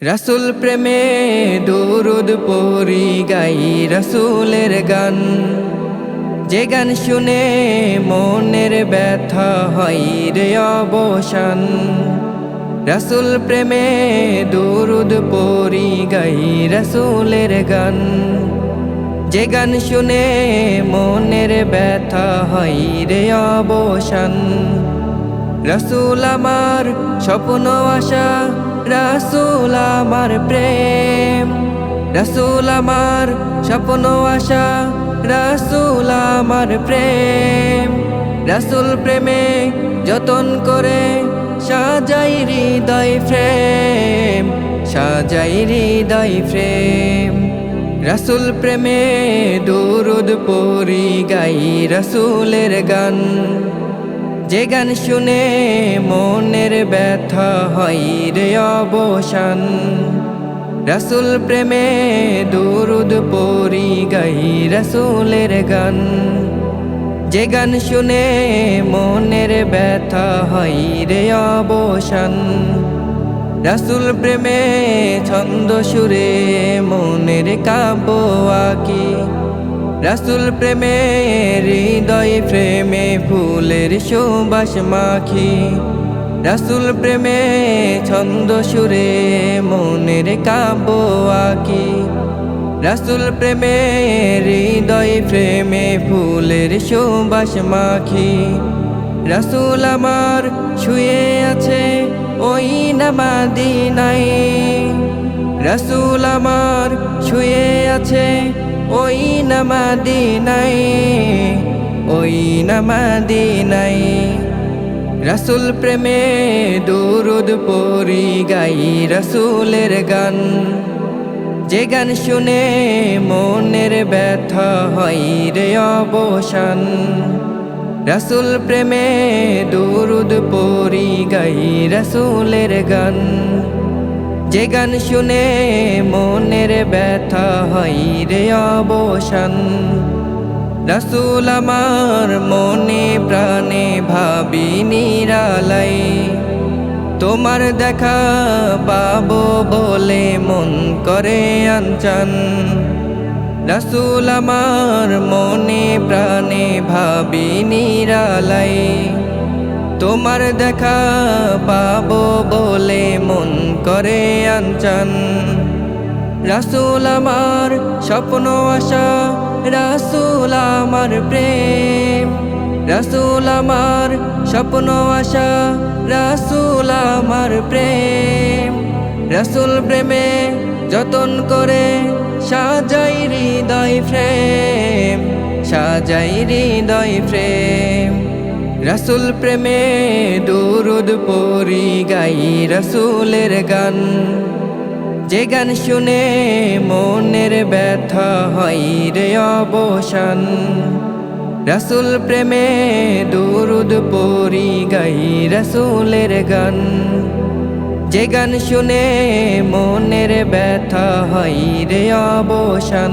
রাসুল প্রেমে দুরুদ পরি গাই রাসুলের গান। যে গান শুনে মনের ব্যথা হয় রে অবসান। রাসুল প্রেমে দুরুদ পরি গাই রাসুলের গান। যে গান শুনে মনের ব্যথা হয় রে অবসান। রসুল আমার স্বপ্ন আশা রসুল আমার প্রেম, রসুল আমার স্বপ্ন, আশা, রসুল আমার প্রেম। রসুল প্রেমে যতন করে সাজাই হৃদয় ফ্রেম সাজাই হৃদয় ফ্রেম রসুল প্রেমে দুরুদ পরি গাই রসুলের গান। যে গান শুনে মনের ব্যথা হয় রে অবসান। রসুল প্রেমে দুরুদ পরি গাই রসুলের গান। যে গান শুনে মনের ব্যথা হয় রে অবসান। রসুল প্রেমে ছন্দ সুরে মনের কাব্য আঁকি। রাসুল প্রেমে, হৃদয় প্রেমে, ফুলের সুবাস মাখি। রাসুল প্রেমে, ছন্দ সুরে, মনের কাব্য আঁকি। রাসুল প্রেমে, হৃদয় প্রেমে, ফুলের সুবাস মাখি। রাসুল আমার শুয়ে আছে ওই নামাদি নাই রাসুল আমার শুয়ে আছে ওই নামাদিনাই ওই নামাদিনাই রাসুল প্রেমে দুরুদ পরি গাই রাসুলের গান। যে গান শুনে মনের ব্যথা হয় রে অবসান। রাসুল প্রেমে দুরুদ পরি গাই রাসুলের গান। যে গান শুনে মনের ব্যথা হয় রে অবসান। রাসুল আমার মনে প্রাণে ভাবি নিরালাই। তোমার দেখা পাবো বলে মন করে আনচান। রাসুল আমার মনে প্রাণে ভাবি নিরালাই। তোমার দেখা পাবো বলে মন করে আনচান। রাসুল আমার স্বপ্ন, আশা, রাসুল আমার প্রেম। রাসুল আমার স্বপ্ন, আশা, রাসুল আমার প্রেম। রাসুল প্রেমে যতন করে সাজাই হৃদয় ফ্রেম সাজাই হৃদয় ফ্রেম রাসুল প্রেমে দুরুদ পরি গাই রাসুলের গান। যে গান শুনে মনের ব্যথা হয় রে অবসান। রাসুল প্রেমে দুরুদ পরি গাই রাসুলের গান। যে গান শুনে মনের ব্যথা হয় রে অবসান।